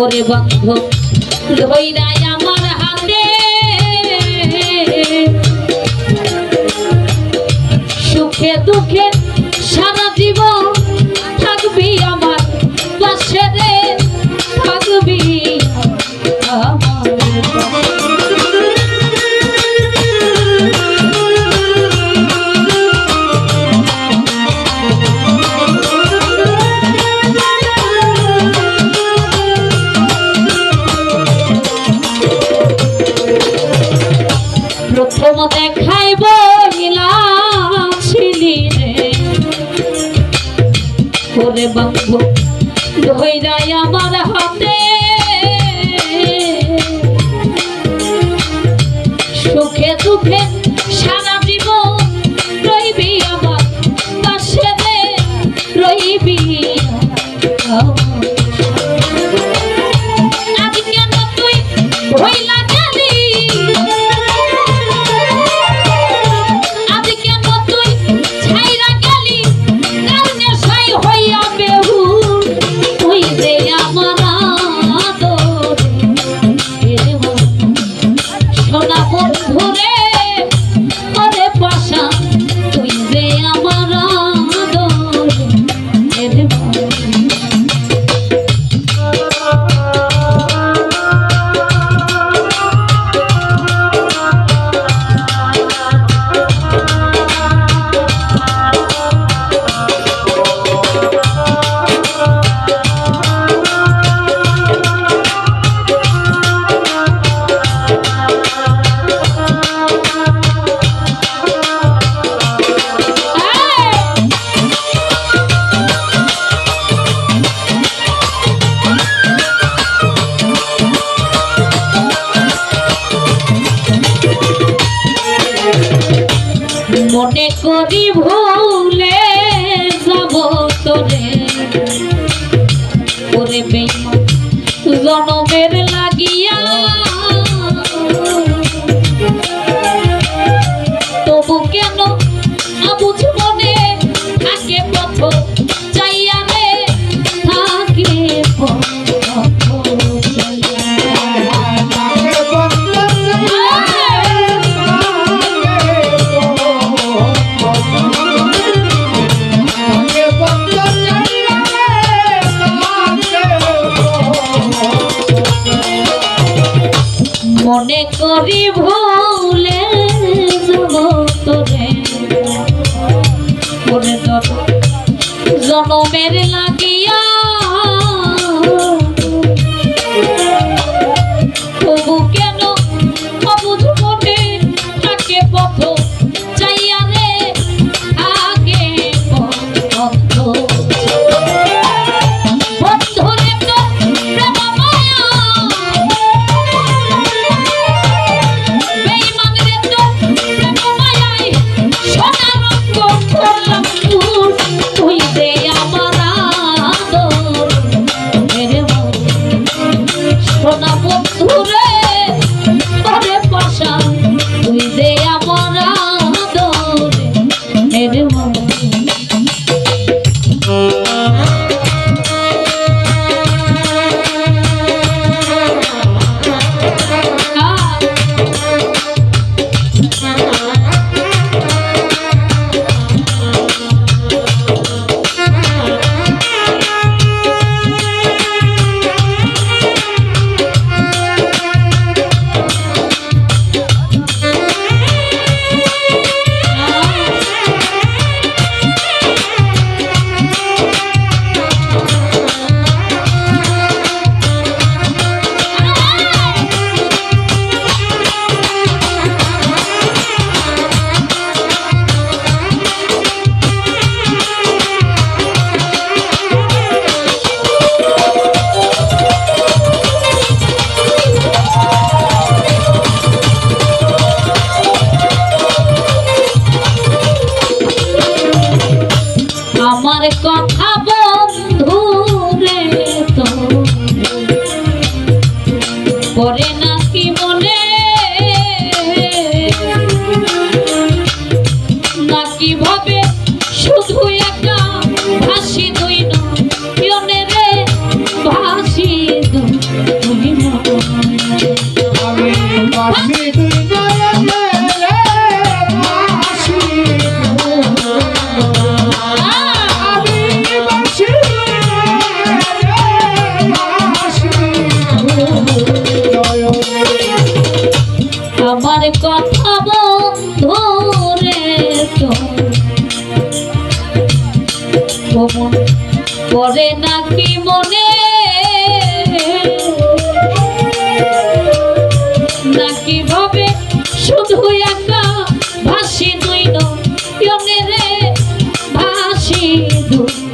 ওরে বন্ধ সুখে দুঃখে ধরে বাঁধব। ধৈরাই আমার হাতে। সুখে দুঃখে সারা জীবন রইবি আমার পাশে। রইবি মনে করি ভুলে যাব তোরে। ওরে বেইমান। জীবনে যত got Senhor.